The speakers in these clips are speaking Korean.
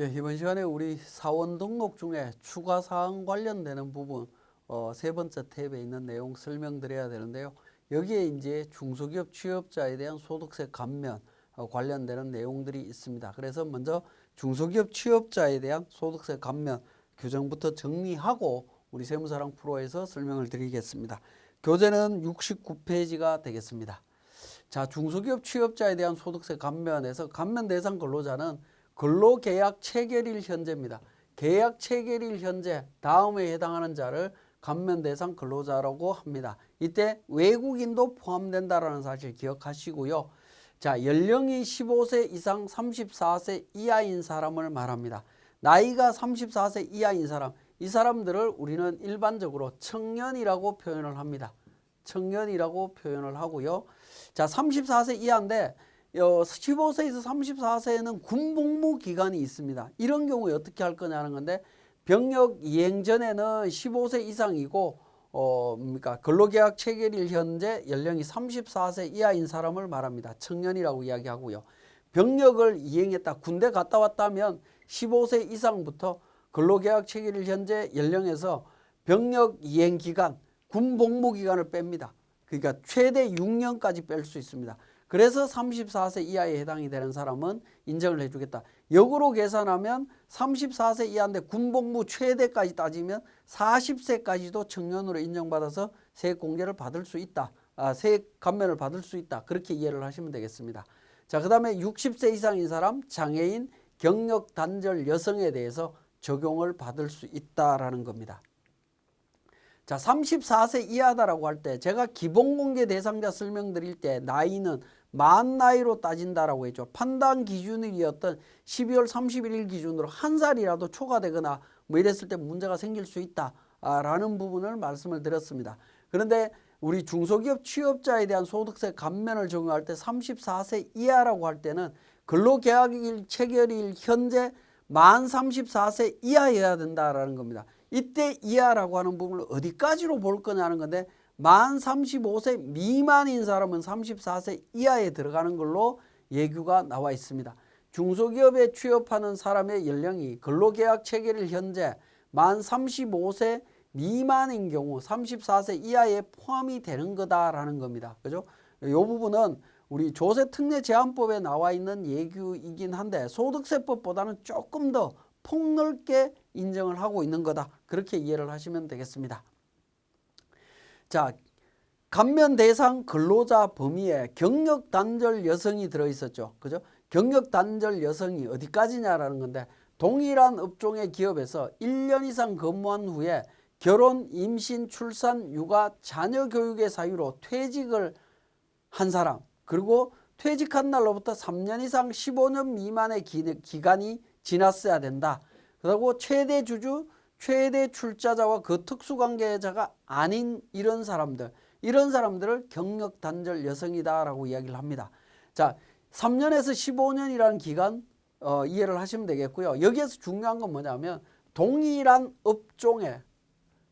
예, 이번 시간에 우리 사원 등록 중에 추가 사항 관련되는 부분 어, 세 번째 탭에 있는 내용 설명드려야 되는데요. 여기에 이제 중소기업 취업자에 대한 소득세 감면 어, 관련되는 내용들이 있습니다. 그래서 먼저 중소기업 취업자에 대한 소득세 감면 규정부터 정리하고 우리 세무사랑 프로에서 설명을 드리겠습니다. 교재는 69페이지가 되겠습니다. 자, 중소기업 취업자에 대한 소득세 감면에서 감면 대상 근로자는 근로계약 체결일 현재입니다. 계약 체결일 현재 다음에 해당하는 자를 감면 대상 근로자라고 합니다. 이때 외국인도 포함된다라는 사실 기억하시고요. 자, 연령이 15세 이상 34세 이하인 사람을 말합니다. 나이가 34세 이하인 사람, 이 사람들을 우리는 일반적으로 청년이라고 표현을 합니다. 청년이라고 표현을 하고요. 자, 34세 이하인데 15세에서 34세에는 군복무 기간이 있습니다. 이런 경우에 어떻게 할 거냐는 건데 병역 이행 전에는 15세 이상이고 어 뭡니까 근로계약 체결일 현재 연령이 34세 이하인 사람을 말합니다. 청년이라고 이야기하고요. 병역을 이행했다 군대 갔다 왔다면 15세 이상부터 근로계약 체결일 현재 연령에서 병역 이행 기간 군 복무 기간을 뺍니다. 그러니까 최대 6년까지 뺄 수 있습니다. 그래서 34세 이하에 해당이 되는 사람은 인정을 해주겠다. 역으로 계산하면 34세 이하인데 군복무 최대까지 따지면 40세까지도 청년으로 인정받아서 세액 공제를 받을 수 있다. 아, 세액 감면을 받을 수 있다. 그렇게 이해를 하시면 되겠습니다. 자, 그 다음에 60세 이상인 사람, 장애인, 경력 단절 여성에 대해서 적용을 받을 수 있다라는 겁니다. 자, 34세 이하다라고 할 때 제가 기본 공개 대상자 설명드릴 때 나이는 만 나이로 따진다라고 했죠. 판단 기준일이었던 12월 31일 기준으로 한 살이라도 초과되거나 뭐 이랬을 때 문제가 생길 수 있다라는 부분을 말씀을 드렸습니다. 그런데 우리 중소기업 취업자에 대한 소득세 감면을 적용할 때 34세 이하라고 할 때는 근로계약일 체결일 현재 만 34세 이하여야 된다라는 겁니다. 이때 이하라고 하는 부분을 어디까지로 볼 거냐는 건데 만 35세 미만인 사람은 34세 이하에 들어가는 걸로 예규가 나와 있습니다. 중소기업에 취업하는 사람의 연령이 근로계약 체결일 현재 만 35세 미만인 경우 34세 이하에 포함이 되는 거다라는 겁니다. 그죠? 이 부분은 우리 조세특례 제한법에 나와 있는 예규이긴 한데 소득세법보다는 조금 더 폭넓게 인정을 하고 있는 거다. 그렇게 이해를 하시면 되겠습니다. 자, 감면 대상 근로자 범위에 경력 단절 여성이 들어 있었죠. 그죠? 경력 단절 여성이 어디까지냐라는 건데 동일한 업종의 기업에서 1년 이상 근무한 후에 결혼, 임신, 출산, 육아, 자녀 교육의 사유로 퇴직을 한 사람 그리고 퇴직한 날로부터 3년 이상 15년 미만의 기, 간이 지났어야 된다. 그리고 최대 주주, 최대 출자자와 그 특수 관계자가 아닌 이런 사람들, 이런 사람들을 경력 단절 여성이다라고 이야기를 합니다. 자, 3년에서 15년이라는 기간 어, 이해를 하시면 되겠고요. 여기에서 중요한 건 뭐냐면 동일한 업종에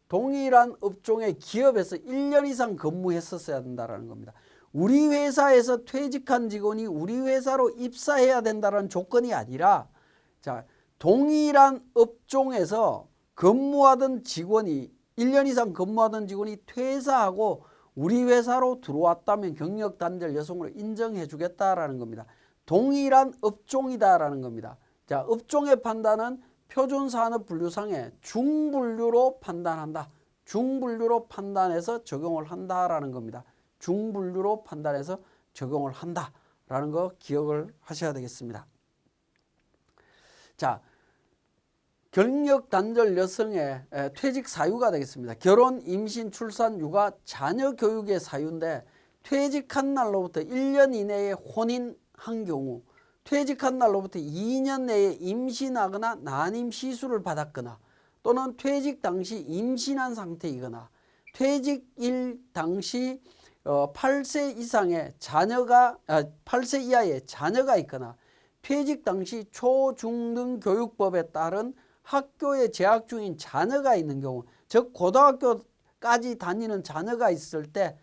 동일한 업종의 기업에서 1년 이상 근무했었어야 된다라는 겁니다. 우리 회사에서 퇴직한 직원이 우리 회사로 입사해야 된다는 조건이 아니라 자, 동일한 업종에서 근무하던 직원이 1년 이상 근무하던 직원이 퇴사하고 우리 회사로 들어왔다면 경력 단절 여성으로 인정해 주겠다라는 겁니다. 동일한 업종이다라는 겁니다. 자, 업종의 판단은 표준 산업 분류상의 중분류로 판단한다. 중분류로 판단해서 적용을 한다라는 겁니다. 중분류로 판단해서 적용을 한다라는 거 기억을 하셔야 되겠습니다. 자, 경력 단절 여성의 퇴직 사유가 되겠습니다. 결혼, 임신, 출산, 육아, 자녀 교육의 사유인데 퇴직한 날로부터 1년 이내에 혼인한 경우 퇴직한 날로부터 2년 내에 임신하거나 난임 시술을 받았거나 또는 퇴직 당시 임신한 상태이거나 퇴직일 당시 8세 어, 이상의 자녀가 8세 아, 이하의 자녀가 있거나 퇴직 당시 초중등 교육법에 따른 학교에 재학 중인 자녀가 있는 경우 즉 고등학교까지 다니는 자녀가 있을 때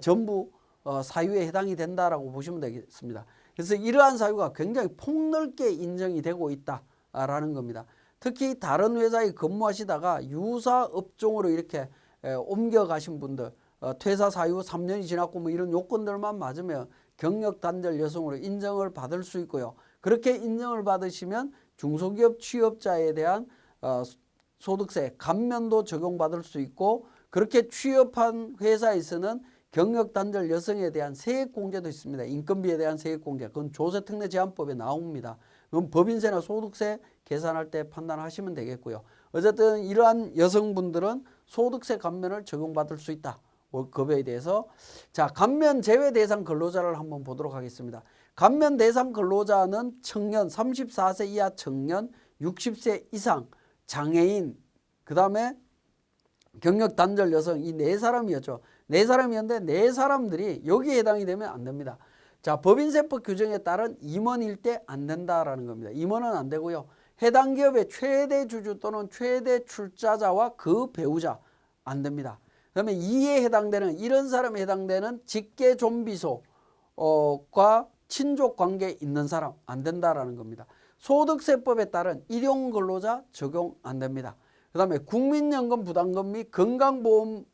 전부 어, 사유에 해당이 된다라고 보시면 되겠습니다. 그래서 이러한 사유가 굉장히 폭넓게 인정이 되고 있다. 있다라는 겁니다. 특히 다른 회사에 근무하시다가 유사 업종으로 이렇게 에, 옮겨가신 분들 어, 퇴사 사유 3년이 지났고 뭐 이런 요건들만 맞으면 경력 단절 여성으로 인정을 받을 수 있고요. 그렇게 인정을 받으시면 중소기업 취업자에 대한 어, 소득세 감면도 적용받을 수 있고 그렇게 취업한 회사에서는 경력 단절 여성에 대한 세액 공제도 있습니다. 인건비에 대한 세액 공제. 그건 조세 특례 제한법에 나옵니다. 그럼 법인세나 소득세 계산할 때 판단하시면 되겠고요. 어쨌든 이러한 여성분들은 소득세 감면을 적용받을 수 있다. 월급에 대해서 자 감면 제외 대상 근로자를 한번 보도록 하겠습니다. 감면 대상 근로자는 청년 34세 이하 청년 60세 이상 장애인 그 다음에 경력 단절 여성 이 네 사람이었죠. 네 사람이었는데 네 사람들이 여기에 해당이 되면 안 됩니다. 자 법인세법 규정에 따른 임원일 때 안 된다라는 겁니다. 임원은 안 되고요. 해당 기업의 최대 주주 또는 최대 출자자와 그 배우자 안 됩니다. 그러면 이에 해당되는 이런 사람에 해당되는 직계 좀비소과 친족 관계 있는 사람 안 된다라는 겁니다. 소득세법에 따른 일용 근로자 적용 안 됩니다. 그 다음에 국민연금 부담금 및 건강보험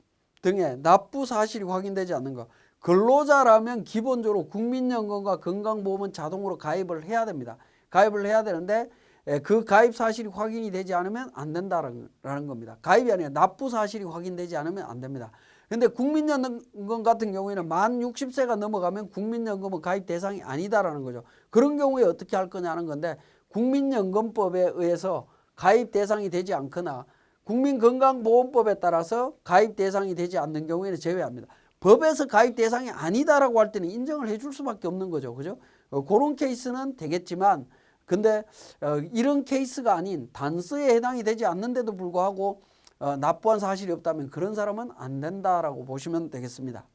등의 납부 사실이 확인되지 않는 것. 근로자라면 기본적으로 국민연금과 건강보험은 자동으로 가입을 해야 됩니다. 가입을 해야 되는데 에, 그 가입 사실이 확인이 되지 않으면 안 된다는 겁니다. 가입이 아니라 납부 사실이 확인되지 않으면 안 됩니다. 근데 국민연금 같은 경우에는 만 60세가 넘어가면 국민연금은 가입 대상이 아니다라는 거죠. 그런 경우에 어떻게 할 거냐는 건데 국민연금법에 의해서 가입 대상이 되지 않거나 국민건강보험법에 따라서 가입 대상이 되지 않는 경우에는 제외합니다. 법에서 가입 대상이 아니다라고 할 때는 인정을 해줄 수밖에 없는 거죠. 그죠? 어, 그런 케이스는 되겠지만 근데 어, 이런 케이스가 아닌 단서에 해당이 되지 않는데도 불구하고 어, 납부한 사실이 없다면 그런 사람은 안 된다라고 보시면 되겠습니다.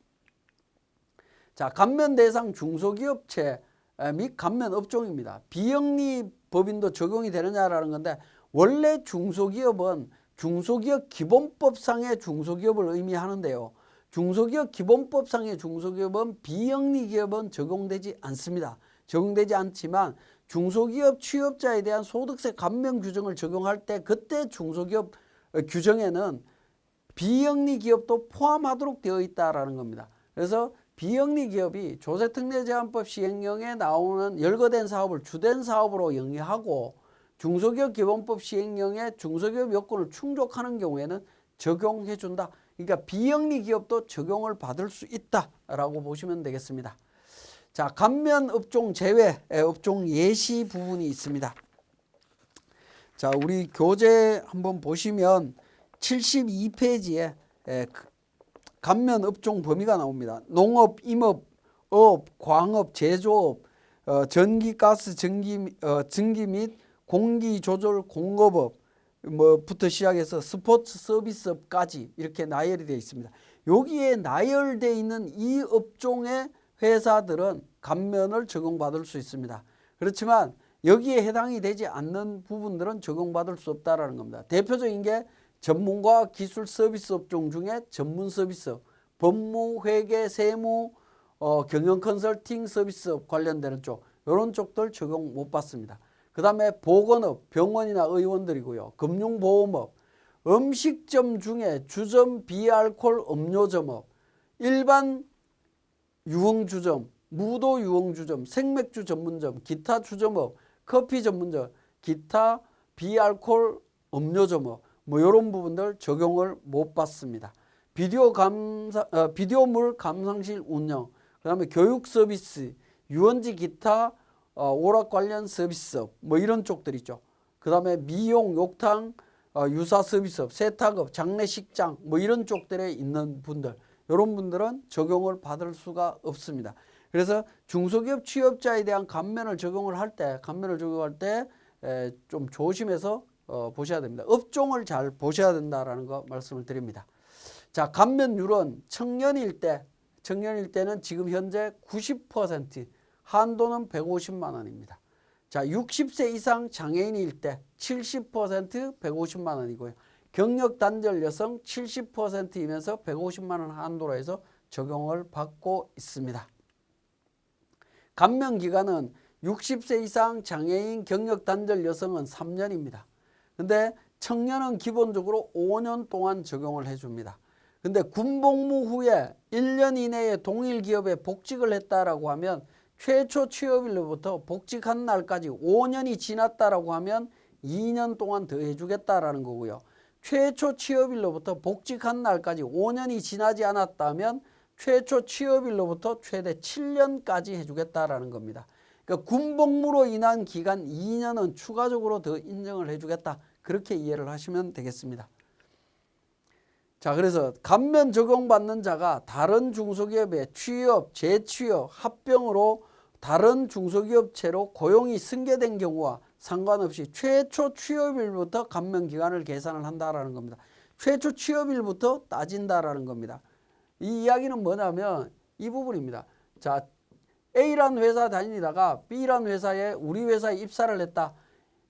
자, 감면 대상 중소기업체 및 감면 업종입니다. 비영리 법인도 적용이 되느냐라는 건데 원래 중소기업은 중소기업 기본법상의 중소기업을 의미하는데요. 중소기업 기본법상의 중소기업은 비영리 기업은 적용되지 않습니다. 적용되지 않지만 중소기업 취업자에 대한 소득세 감면 규정을 적용할 때 그때 중소기업 규정에는 비영리 기업도 포함하도록 되어 있다라는 겁니다. 그래서 비영리 기업이 조세특례제한법 시행령에 나오는 열거된 사업을 주된 사업으로 영위하고 중소기업 기본법 시행령에 중소기업 요건을 충족하는 경우에는 적용해 준다. 그러니까 비영리 기업도 적용을 받을 수 있다라고 보시면 되겠습니다. 자, 감면 업종 제외 업종 예시 부분이 있습니다. 자, 우리 교재 한번 보시면 72페이지에 감면 업종 범위가 나옵니다. 농업, 임업, 어업, 광업, 제조업, 어, 전기, 가스, 전기, 어, 전기 및 공기 조절 공급업 뭐부터 시작해서 스포츠 서비스업까지 이렇게 나열이 되어 있습니다. 여기에 나열되어 있는 이 업종의 회사들은 감면을 적용받을 수 있습니다. 그렇지만 여기에 해당이 되지 않는 부분들은 적용받을 수 없다라는 겁니다. 대표적인 게 전문가 기술 서비스 업종 중에 전문 서비스, 법무, 회계, 세무, 어, 경영 컨설팅 서비스 관련되는 쪽 이런 쪽들 적용 못 받습니다. 그 다음에 보건업, 병원이나 의원들이고요. 금융보험업, 음식점 중에 주점, 비알콜 음료점업, 일반 유흥주점, 무도 유흥주점, 생맥주 전문점, 기타 주점업, 커피 전문점, 기타 비알콜 음료점업 뭐 이런 부분들 적용을 못 받습니다. 비디오 감사 어, 비디오물 감상실 운영, 그다음에 교육 서비스, 유원지 기타 어, 오락 관련 서비스업 뭐 이런 쪽들 있죠. 그다음에 미용, 욕탕, 어, 유사 서비스업, 세탁업, 장례식장 뭐 이런 쪽들에 있는 분들 이런 분들은 적용을 받을 수가 없습니다. 그래서 중소기업 취업자에 대한 감면을 적용을 할 때, 감면을 적용할 때 좀 조심해서 어, 보셔야 됩니다. 업종을 잘 보셔야 된다라는 거 말씀을 드립니다. 자, 감면율은 청년일 때, 청년일 때는 지금 현재 90%, 한도는 150만 원입니다. 자, 60세 이상 장애인일 때 70% 150만 원이고요. 경력 단절 여성 70%이면서 150만 원 한도로 해서 적용을 받고 있습니다. 감면 기간은 60세 이상 장애인 경력 단절 여성은 3년입니다. 근데 청년은 기본적으로 5년 동안 적용을 해줍니다. 근데 군복무 후에 1년 이내에 동일 기업에 복직을 했다라고 하면 최초 취업일로부터 복직한 날까지 5년이 지났다라고 하면 2년 동안 더 해주겠다라는 거고요. 최초 취업일로부터 복직한 날까지 5년이 지나지 않았다면 최초 취업일로부터 최대 7년까지 해주겠다라는 겁니다. 그러니까 군복무로 인한 기간 2년은 추가적으로 더 인정을 해주겠다. 그렇게 이해를 하시면 되겠습니다. 자, 그래서 감면 적용받는 자가 다른 중소기업에 취업, 재취업, 합병으로 다른 중소기업체로 고용이 승계된 경우와 상관없이 최초 취업일부터 감면 기간을 계산을 한다라는 겁니다. 최초 취업일부터 따진다라는 겁니다. 이 이야기는 뭐냐면 이 부분입니다. 자, A라는 회사 다니다가 B라는 회사에 우리 회사에 입사를 했다.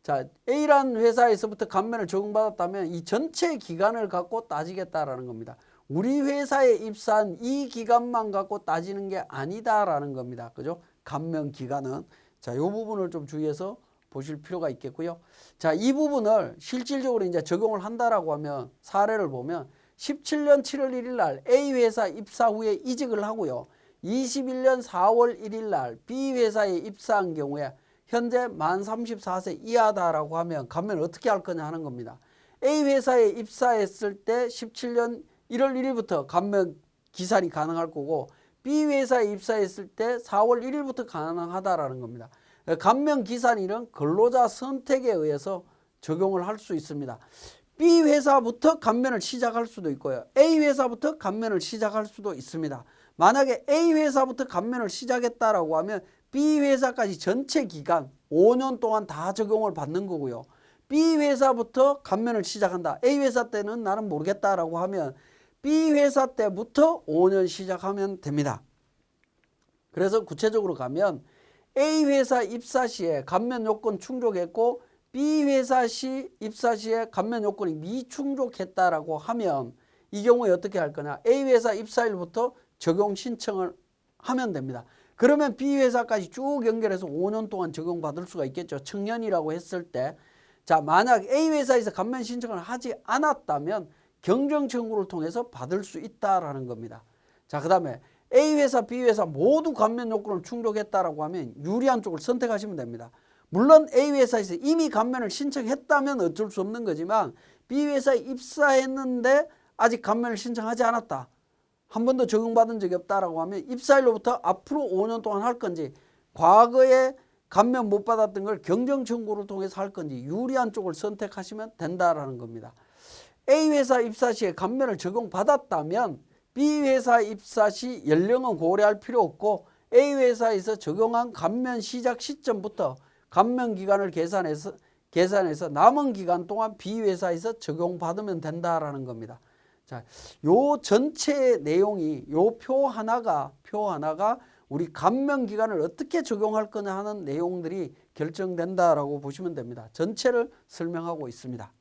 자, A라는 회사에서부터 감면을 적용받았다면 이 전체 기간을 갖고 따지겠다라는 겁니다. 우리 회사에 입사한 이 기간만 갖고 따지는 게 아니다라는 겁니다. 그죠? 감면 기간은. 자, 이 부분을 좀 주의해서 보실 필요가 있겠고요. 자, 이 부분을 실질적으로 이제 적용을 한다라고 하면 사례를 보면 17년 7월 1일 날 A 회사 입사 후에 이직을 하고요. 21년 4월 1일 날 B 회사에 입사한 경우에 현재 만 34세 이하다라고 하면 감면을 어떻게 할 거냐 하는 겁니다. A 회사에 입사했을 때 17년 1월 1일부터 감면 기산이 가능할 거고 B 회사에 입사했을 때 4월 1일부터 가능하다라는 겁니다. 감면 기산일은 근로자 선택에 의해서 적용을 할 수 있습니다. B 회사부터 감면을 시작할 수도 있고요. A 회사부터 감면을 시작할 수도 있습니다. 만약에 A 회사부터 감면을 시작했다라고 하면 B 회사까지 전체 기간 5년 동안 다 적용을 받는 거고요. B 회사부터 감면을 시작한다. A 회사 때는 나는 모르겠다라고 하면 B 회사 때부터 5년 시작하면 됩니다. 그래서 구체적으로 가면 A 회사 입사 시에 감면 요건 충족했고 B 회사 시 입사 시에 감면 요건이 미충족했다라고 하면 이 경우에 어떻게 할 거냐? A 회사 입사일부터 적용 신청을 하면 됩니다. 그러면 B 회사까지 쭉 연결해서 5년 동안 적용받을 수가 있겠죠. 청년이라고 했을 때. 자, 만약 A 회사에서 감면 신청을 하지 않았다면 경정 청구를 통해서 받을 수 있다라는 겁니다. 자, 그다음에 A 회사, B 회사 모두 감면 요건을 충족했다라고 하면 유리한 쪽을 선택하시면 됩니다. 물론 A 회사에서 이미 감면을 신청했다면 어쩔 수 없는 거지만 B 회사에 입사했는데 아직 감면을 신청하지 않았다. 한 번도 적용받은 적이 없다라고 하면 입사일로부터 앞으로 5년 동안 할 건지 과거에 감면 못 받았던 걸 경정 청구를 통해서 할 건지 유리한 쪽을 선택하시면 된다라는 겁니다. A 회사 입사 시에 감면을 적용받았다면 B 회사 입사 시 연령은 고려할 필요 없고 A 회사에서 적용한 감면 시작 시점부터 감면 기간을 계산해서 계산해서 남은 기간 동안 B 회사에서 적용받으면 된다라는 겁니다. 자, 요 전체 내용이 요 표 하나가 표 하나가 우리 감면 기간을 어떻게 적용할 거냐 하는 내용들이 결정된다라고 보시면 됩니다. 전체를 설명하고 있습니다.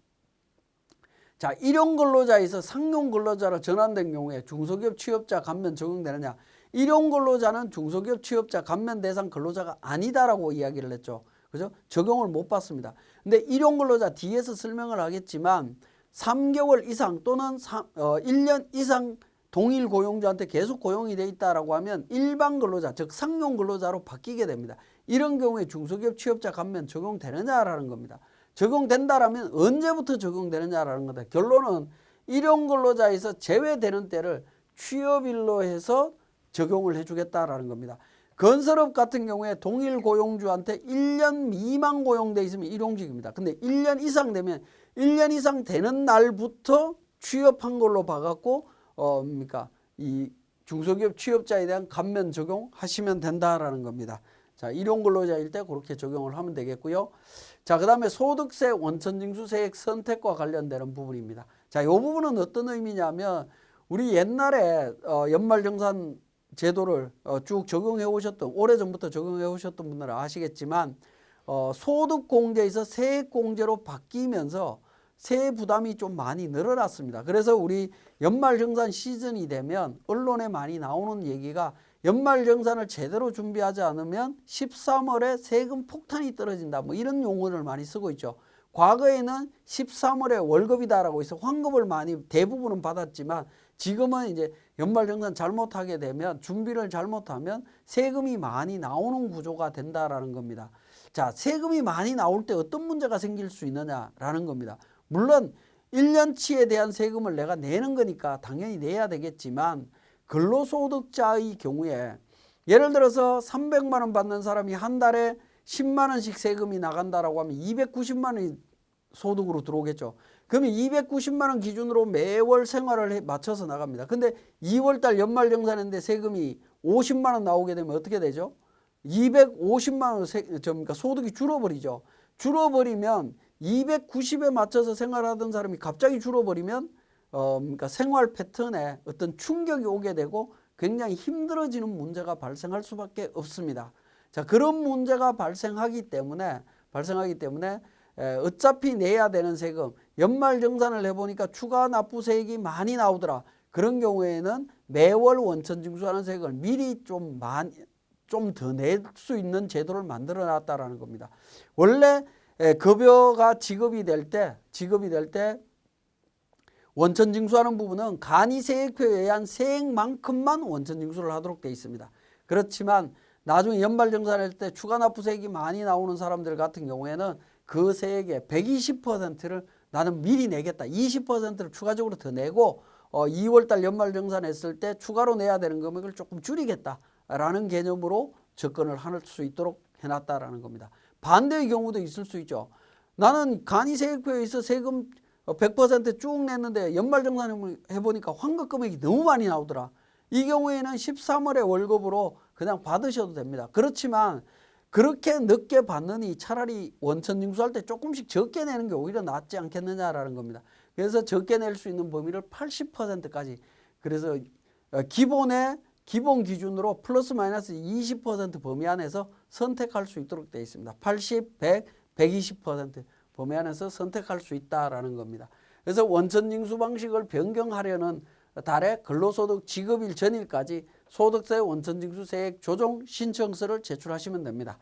자, 일용 근로자에서 상용 근로자로 전환된 경우에 중소기업 취업자 감면 적용되느냐? 일용 근로자는 중소기업 취업자 감면 대상 근로자가 아니다라고 이야기를 했죠. 그죠? 적용을 못 받습니다. 근데 일용 근로자 뒤에서 설명을 하겠지만 3개월 이상 또는 3, 어, 1년 이상 동일 고용주한테 계속 고용이 돼 있다라고 하면 일반 근로자, 즉 상용 근로자로 바뀌게 됩니다. 이런 경우에 중소기업 취업자 감면 적용되느냐라는 겁니다. 적용된다라면 언제부터 적용되느냐라는 거다. 결론은 일용 근로자에서 제외되는 때를 취업일로 해서 적용을 해주겠다라는 겁니다. 건설업 같은 경우에 동일 고용주한테 1년 미만 고용돼 있으면 일용직입니다. 근데 1년 이상 되면 1년 이상 되는 날부터 취업한 걸로 봐갖고 어 뭡니까 이 중소기업 취업자에 대한 감면 적용하시면 된다라는 겁니다. 자, 일용 근로자일 때 그렇게 적용을 하면 되겠고요. 자, 그다음에 소득세 원천징수세액 선택과 관련되는 부분입니다. 자, 이 부분은 어떤 의미냐면 우리 옛날에 어, 연말정산 제도를 어, 쭉 적용해 오셨던 오래 전부터 적용해 오셨던 분들은 아시겠지만 어, 소득 공제에서 세액 공제로 바뀌면서 세액 부담이 좀 많이 늘어났습니다. 그래서 우리 연말 정산 시즌이 되면 언론에 많이 나오는 얘기가 연말 정산을 제대로 준비하지 않으면 13월에 세금 폭탄이 떨어진다. 뭐 이런 용어를 많이 쓰고 있죠. 과거에는 13월에 월급이다라고 해서 환급을 많이 대부분은 받았지만 지금은 이제 연말정산 잘못하게 되면 준비를 잘못하면 세금이 많이 나오는 구조가 된다라는 겁니다. 자, 세금이 많이 나올 때 어떤 문제가 생길 수 있느냐라는 겁니다. 물론 1년치에 대한 세금을 내가 내는 거니까 당연히 내야 되겠지만 근로소득자의 경우에 예를 들어서 300만 원 받는 사람이 한 달에 10만 원씩 세금이 나간다라고 하면 290만 원이 소득으로 들어오겠죠. 그러면 290만 원 기준으로 매월 생활을 해- 맞춰서 나갑니다. 근데 2월 달 연말 정산인데 세금이 50만 원 나오게 되면 어떻게 되죠? 250만 원 세, 저, 그러니까 소득이 줄어버리죠. 줄어버리면 290에 맞춰서 생활하던 사람이 갑자기 줄어버리면 어, 그러니까 생활 패턴에 어떤 충격이 오게 되고 굉장히 힘들어지는 문제가 발생할 수밖에 없습니다. 자, 그런 문제가 발생하기 때문에 발생하기 때문에 에, 어차피 내야 되는 세금 연말 정산을 해보니까 추가 납부세액이 많이 나오더라. 그런 경우에는 매월 원천 징수하는 세금을 미리 좀 많이 좀 더 낼 수 있는 제도를 만들어 놨다라는 겁니다. 원래 에, 급여가 지급이 될 때 지급이 될 때 원천 징수하는 부분은 간이 세액표에 의한 세액만큼만 원천 징수를 하도록 되어 있습니다. 그렇지만 나중에 연말 정산할 때 추가 납부세액이 많이 나오는 사람들 같은 경우에는 그 세액의 120%를 나는 미리 내겠다. 20%를 추가적으로 더 내고 어, 2월 달 연말 정산했을 때 추가로 내야 되는 금액을 조금 줄이겠다라는 개념으로 접근을 할 수 있도록 해놨다라는 겁니다. 반대의 경우도 있을 수 있죠. 나는 간이세액표에 있어 세금 100%쭉 냈는데 연말정산 해보니까 환급 금액이 너무 많이 나오더라. 이 경우에는 13월에 월급으로 그냥 받으셔도 됩니다. 그렇지만 그렇게 늦게 받느니 차라리 원천 징수할 때 조금씩 적게 내는 게 오히려 낫지 않겠느냐라는 겁니다. 그래서 적게 낼 수 있는 범위를 80%까지 그래서 어, 기본의 기본 기준으로 플러스 마이너스 20% 범위 안에서 선택할 수 있도록 되어 있습니다. 80, 100, 120% 범위 안에서 선택할 수 있다라는 겁니다. 그래서 원천 징수 방식을 변경하려는 달에 근로소득 지급일 전일까지 소득세 원천징수 세액 조정 신청서를 제출하시면 됩니다.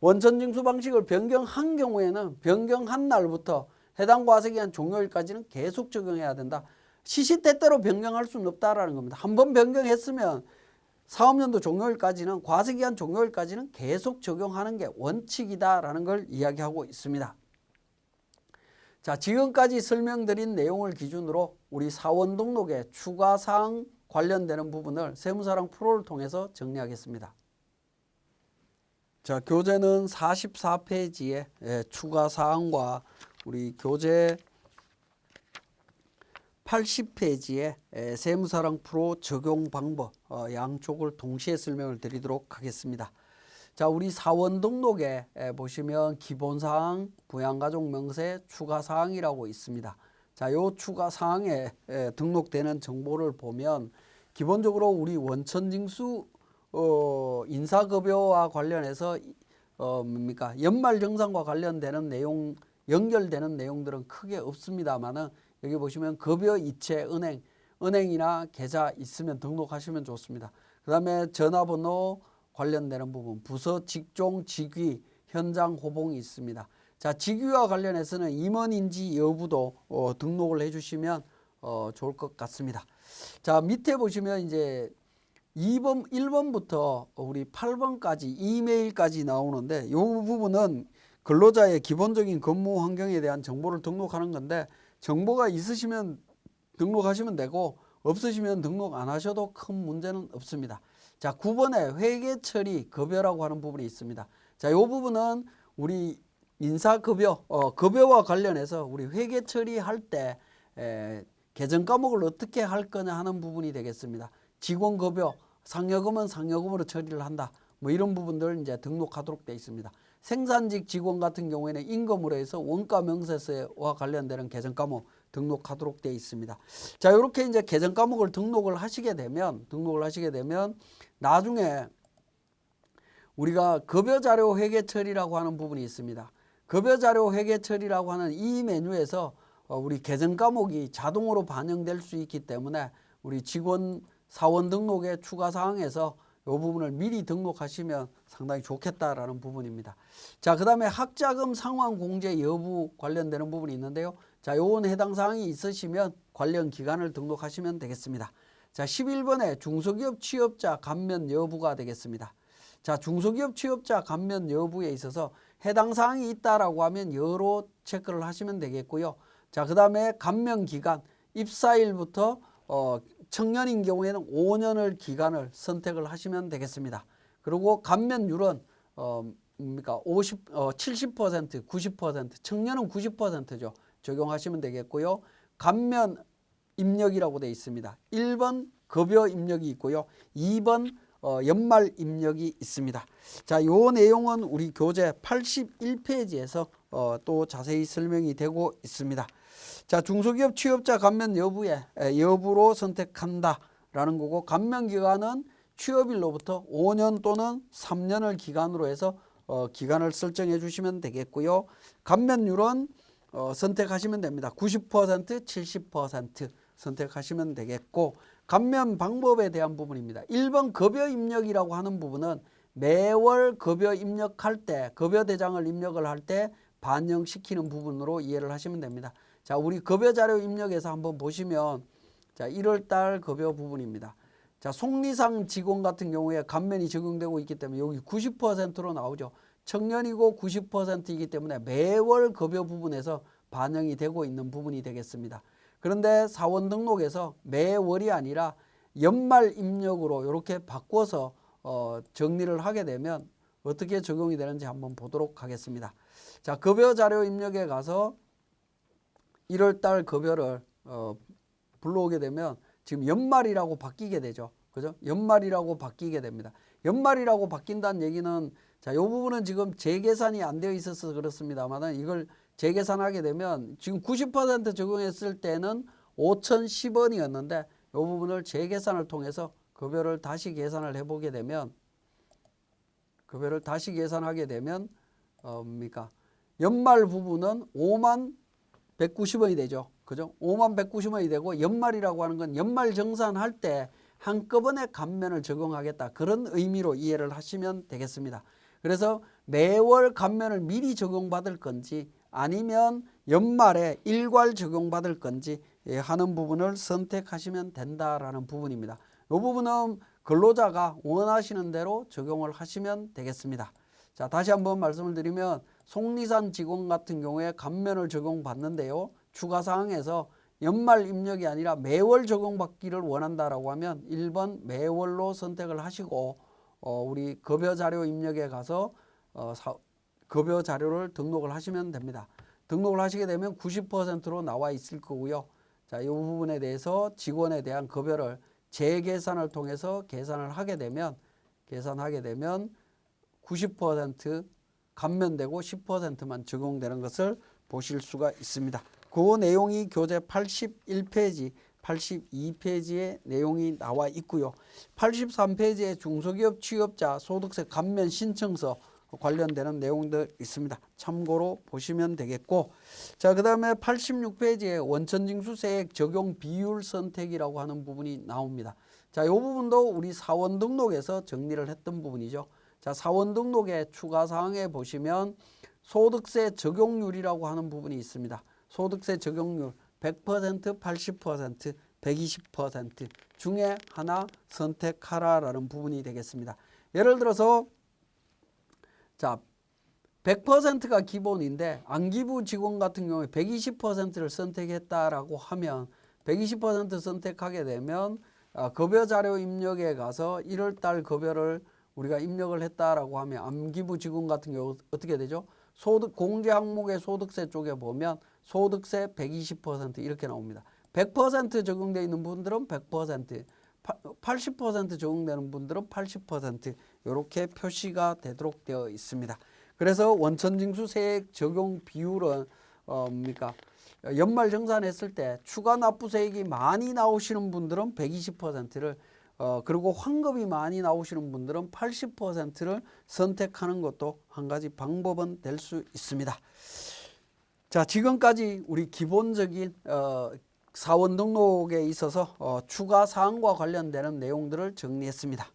원천징수 방식을 변경한 경우에는 변경한 날부터 해당 과세기한 종료일까지는 계속 적용해야 된다. 시시때때로 변경할 수는 없다라는 겁니다. 한 번 변경했으면 사업연도 종료일까지는 과세기한 종료일까지는 계속 적용하는 게 원칙이다라는 걸 이야기하고 있습니다. 자, 지금까지 설명드린 내용을 기준으로 우리 사원 등록의 추가 사항 관련되는 부분을 세무사랑 프로를 통해서 정리하겠습니다. 자, 교재는 44페이지에 예, 추가 사항과 우리 교재 80페이지에 에, 세무사랑 프로 적용 방법 어, 양쪽을 동시에 설명을 드리도록 하겠습니다. 자, 우리 사원 등록에 에, 보시면 기본 사항, 부양가족 명세 추가 사항이라고 있습니다. 자, 요 추가 사항에 에, 등록되는 정보를 보면 기본적으로 우리 원천징수 어, 인사급여와 관련해서 어, 뭡니까 연말 정산과 관련되는 내용 연결되는 내용들은 크게 없습니다만은 여기 보시면 급여 이체 은행 은행이나 계좌 있으면 등록하시면 좋습니다. 그다음에 전화번호 관련되는 부분 부서 직종 직위 현장 호봉이 있습니다. 자 직위와 관련해서는 임원인지 여부도 어, 등록을 해 주시면 어, 좋을 것 같습니다. 자 밑에 보시면 이제 2번 1번부터 우리 8번까지 이메일까지 나오는데 이 부분은 근로자의 기본적인 근무 환경에 대한 정보를 등록하는 건데 정보가 있으시면 등록하시면 되고 없으시면 등록 안 하셔도 큰 문제는 없습니다. 자, 9번에 회계 처리 급여라고 하는 부분이 있습니다. 자, 이 부분은 우리 인사급여, 어, 급여와 관련해서 우리 회계 처리할 때 에, 개정 과목을 어떻게 할 거냐 하는 부분이 되겠습니다. 직원 급여, 상여금은 상여금으로 처리를 한다. 뭐 이런 부분들 이제 등록하도록 되어 있습니다. 생산직 직원 같은 경우에는 임금으로 해서 원가 명세서와 관련되는 개정 과목 등록하도록 되어 있습니다. 자, 이렇게 이제 개정 과목을 등록을 하시게 되면 등록을 하시게 되면 나중에 우리가 급여 자료 회계 처리라고 하는 부분이 있습니다. 급여 자료 회계 처리라고 하는 이 메뉴에서 어, 우리 개정 과목이 자동으로 반영될 수 있기 때문에 우리 직원 사원 등록의 추가 사항에서 이 부분을 미리 등록하시면 상당히 좋겠다라는 부분입니다. 자, 그 다음에 학자금 상환 공제 여부 관련되는 부분이 있는데요. 자, 요건 해당 사항이 있으시면 관련 기관을 등록하시면 되겠습니다. 자, 11번에 중소기업 취업자 감면 여부가 되겠습니다. 자, 중소기업 취업자 감면 여부에 있어서 해당 사항이 있다라고 하면 여로 체크를 하시면 되겠고요. 자, 그 다음에 감면 기간 입사일부터 어, 청년인 경우에는 5년을 기간을 선택을 하시면 되겠습니다. 그리고 감면율은 어, 뭡니까 50, 어, 70%, 90%, 청년은 90%죠. 적용하시면 되겠고요. 감면 입력이라고 되어 있습니다. 1번 급여 입력이 있고요. 2번 어, 연말 입력이 있습니다. 자, 요 내용은 우리 교재 81페이지에서 어, 또 자세히 설명이 되고 있습니다. 자, 중소기업 취업자 감면 여부에 에, 여부로 선택한다라는 거고 감면 기간은 취업일로부터 5년 또는 3년을 기간으로 해서 어, 기간을 설정해 주시면 되겠고요. 감면율은 어, 선택하시면 됩니다. 90% 70% 선택하시면 되겠고 감면 방법에 대한 부분입니다. 1번 급여 입력이라고 하는 부분은 매월 급여 입력할 때 급여 대장을 입력을 할 때 반영시키는 부분으로 이해를 하시면 됩니다. 자, 우리 급여 자료 입력에서 한번 보시면 자, 1월 달 급여 부분입니다. 자, 속리상 직원 같은 경우에 감면이 적용되고 있기 때문에 여기 90%로 나오죠. 청년이고 90%이기 때문에 매월 급여 부분에서 반영이 되고 있는 부분이 되겠습니다. 그런데 사원 등록에서 매월이 아니라 연말 입력으로 이렇게 바꿔서 어, 정리를 하게 되면 어떻게 적용이 되는지 한번 보도록 하겠습니다. 자, 급여 자료 입력에 가서 1월 달 급여를 어, 불러오게 되면 지금 연말이라고 바뀌게 되죠. 그죠? 연말이라고 바뀌게 됩니다. 연말이라고 바뀐다는 얘기는 자, 요 부분은 지금 재계산이 안 되어 있어서 그렇습니다만 이걸 재계산하게 되면 지금 90% 적용했을 때는 5,010원이었는데 이 부분을 재계산을 통해서 급여를 다시 계산을 해보게 되면 급여를 다시 계산하게 되면 어, 뭡니까 연말 부분은 5만 190원이 되죠. 그죠? 5만 190원이 되고 연말이라고 하는 건 연말 정산할 때 한꺼번에 감면을 적용하겠다. 그런 의미로 이해를 하시면 되겠습니다. 그래서 매월 감면을 미리 적용받을 건지 아니면 연말에 일괄 적용받을 건지 예, 하는 부분을 선택하시면 된다라는 부분입니다. 이 부분은 근로자가 원하시는 대로 적용을 하시면 되겠습니다. 자, 다시 한번 말씀을 드리면 속리산 직원 같은 경우에 감면을 적용받는데요. 추가 사항에서 연말 입력이 아니라 매월 적용받기를 원한다라고 하면 1번 매월로 선택을 하시고 어, 우리 급여 자료 입력에 가서 어, 사, 급여 자료를 등록을 하시면 됩니다. 등록을 하시게 되면 90%로 나와 있을 거고요. 자, 이 부분에 대해서 직원에 대한 급여를 재계산을 통해서 계산을 하게 되면 계산하게 되면 90% 감면되고 10%만 적용되는 것을 보실 수가 있습니다. 그 내용이 교재 81페이지, 82페이지에 내용이 나와 있고요. 83페이지에 중소기업 취업자 소득세 감면 신청서 관련되는 내용들 있습니다. 참고로 보시면 되겠고 자 그다음에 86페이지에 원천징수세액 적용 비율 선택이라고 하는 부분이 나옵니다. 자, 이 부분도 우리 사원 등록에서 정리를 했던 부분이죠. 자, 사원 등록의 추가 사항에 보시면 소득세 적용률이라고 하는 부분이 있습니다. 소득세 적용률 100%, 80%, 120% 중에 하나 선택하라라는 부분이 되겠습니다. 예를 들어서 자, 100%가 기본인데 안기부 직원 같은 경우에 120%를 선택했다라고 하면 120% 선택하게 되면 아, 급여 자료 입력에 가서 1월 달 급여를 우리가 입력을 했다라고 하면 안기부 직원 같은 경우 어떻게 되죠? 소득 공제 항목의 소득세 쪽에 보면 소득세 120% 이렇게 나옵니다. 100% 적용되어 있는 분들은 100%, 80% 적용되는 분들은 80% 이렇게 표시가 되도록 되어 있습니다. 그래서 원천징수 세액 적용 비율은 어 뭡니까? 연말 정산했을 때 추가 납부세액이 많이 나오시는 분들은 120%를 어 그리고 환급이 많이 나오시는 분들은 80%를 선택하는 것도 한 가지 방법은 될 수 있습니다. 자, 지금까지 우리 기본적인 어 사원 등록에 있어서 어 추가 사항과 관련되는 내용들을 정리했습니다.